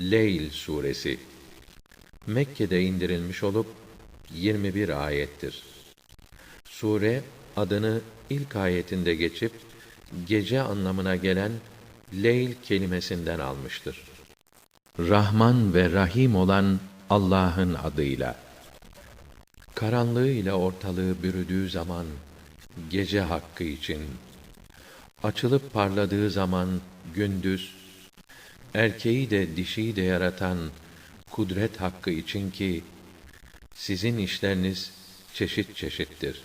Leyl suresi Mekke'de indirilmiş olup 21 ayettir. Sure adını ilk ayetinde geçip gece anlamına gelen Leyl kelimesinden almıştır. Rahman ve Rahim olan Allah'ın adıyla. Karanlığı ile ortalığı bürüdüğü zaman gece hakkı için açılıp parladığı zaman gündüz erkeği de dişiyi de yaratan kudret hakkı için ki sizin işleriniz çeşit çeşittir.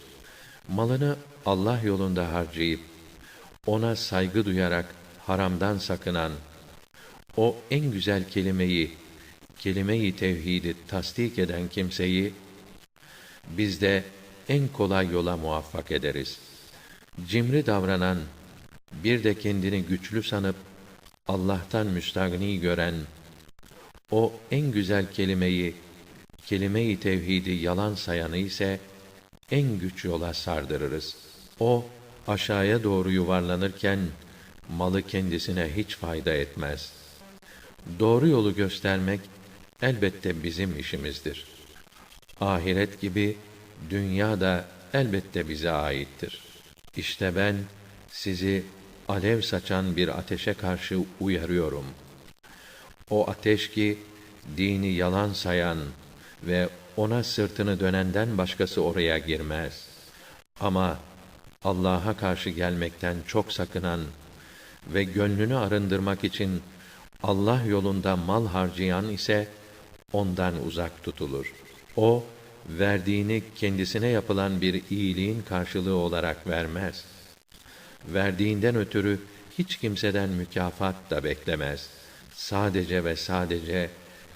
Malını Allah yolunda harcayıp ona saygı duyarak haramdan sakınan o en güzel kelimeyi kelime-i tevhidi tasdik eden kimseyi biz de en kolay yola muvaffak ederiz. Cimri davranan, bir de kendini güçlü sanıp Allah'tan müstagni gören, o en güzel kelimeyi, kelime-i tevhidi yalan sayanı ise en güç yola sardırırız. O aşağıya doğru yuvarlanırken malı kendisine hiç fayda etmez. Doğru yolu göstermek elbette bizim işimizdir. Ahiret gibi dünya da elbette bize aittir. İşte ben sizi alev saçan bir ateşe karşı uyarıyorum. O ateş ki dini yalan sayan ve ona sırtını dönenden başkası oraya girmez. Ama Allah'a karşı gelmekten çok sakınan ve gönlünü arındırmak için Allah yolunda mal harcayan ise ondan uzak tutulur. O verdiğini kendisine yapılan bir iyiliğin karşılığı olarak vermez. Verdiğinden ötürü hiç kimseden mükafat da beklemez. Sadece ve sadece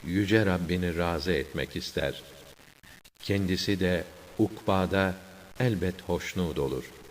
yüce Rabbini razı etmek ister. Kendisi de ukbada elbet hoşnut olur.''